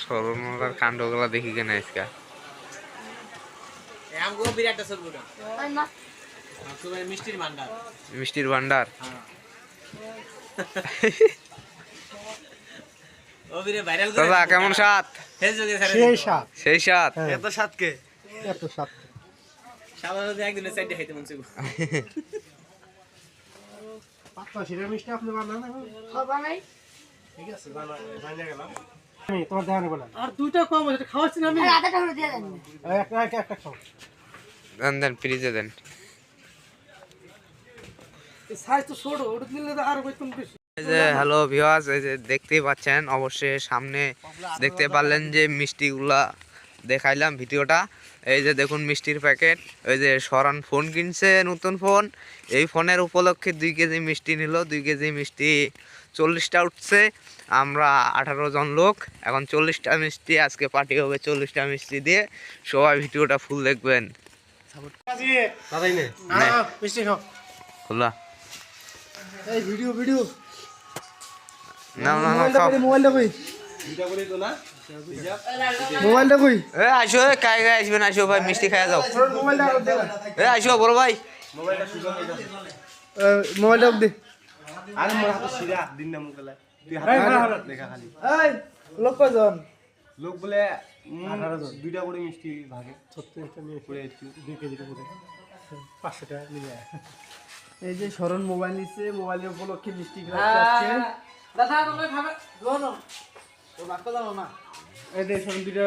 সরমরার কাণ্ডগুলা দেখি কেন আজকে? মিষ্টির ভান্ডার। মিষ্টির ভান্ডার? ও বিরে ভাইরাল করে দাদা কেমন সাত সেই সাত সেই স্বাদ। এত সাতকে এত সাত সাধারণত একদিনে চারটে খাইতে মন চাইব পাঁচটা মিষ্টি আপনি বানান ঠিক আছে বানা গেলাম। আমি তোমার দেখা নেব আর দুইটা কম আছে খাওয়াচ্ছি না আমি। এই একটা একটা একটা খাও। দেন দেন ফ্রিজে দেন। সাইজ তো ছোট ওটা নিলে তো আরও বেশি। যে হ্যালো ভিওয়াস এই যে দেখতেই পাচ্ছেন অবশ্যই সামনে দেখতে পারলেন যে মিষ্টিগুলা দেখাইলাম ভিডিওটা। এই যে দেখুন মিষ্টির প্যাকেট ওই যে সরান ফোন কিনছে নতুন ফোন। এই ফোনের উপলক্ষে দুই কেজি মিষ্টি নিল দুই কেজি মিষ্টি চল্লিশটা উঠছে। আমরা আঠারো জন লোক এখন চল্লিশটা মিষ্টি আজকে পার্টি হবে চল্লিশটা মিষ্টি দিয়ে। সবাই ভিডিওটা ফুল দেখবেন। দাদাই নে। নে। মিষ্টি খাও। খোলা। এই ভিডিও ভিডিও। না না না মোবাইলটা কই মোবাইলটা কই? এ আসো কায় কায় আসবেন? আসো ভাই মিষ্টি খাইয়া যাও। এ আসো বড় ভাই। মোবাইলটা দে। আরে মোর হাতে সিরা দিন না মুখলে। তুই হাতে দেখা খালি। এই লোক কয়জন? লোক বলে দুইটা করে মিষ্টি ভাগে। ছত্রিশটা নিয়ে করে দুই কেজি করে পাঁচশো টাকা নিয়ে এই যে স্মরণ মোবাইল নিচ্ছে মোবাইলের উপলক্ষে মিষ্টি খাচ্ছে। দাদা তোমরা খাবে? লোনো ও বাক্য দাও না এই যে স্মরণ দুইটা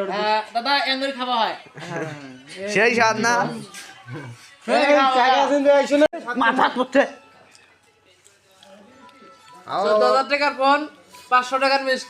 দাদা এঙ্গরি খাওয়া হয়। সেই স্বাদ না। মাথা পড়ছে চোদ্দ হাজার টাকার ফোন পাঁচশো টাকার মিষ্টি।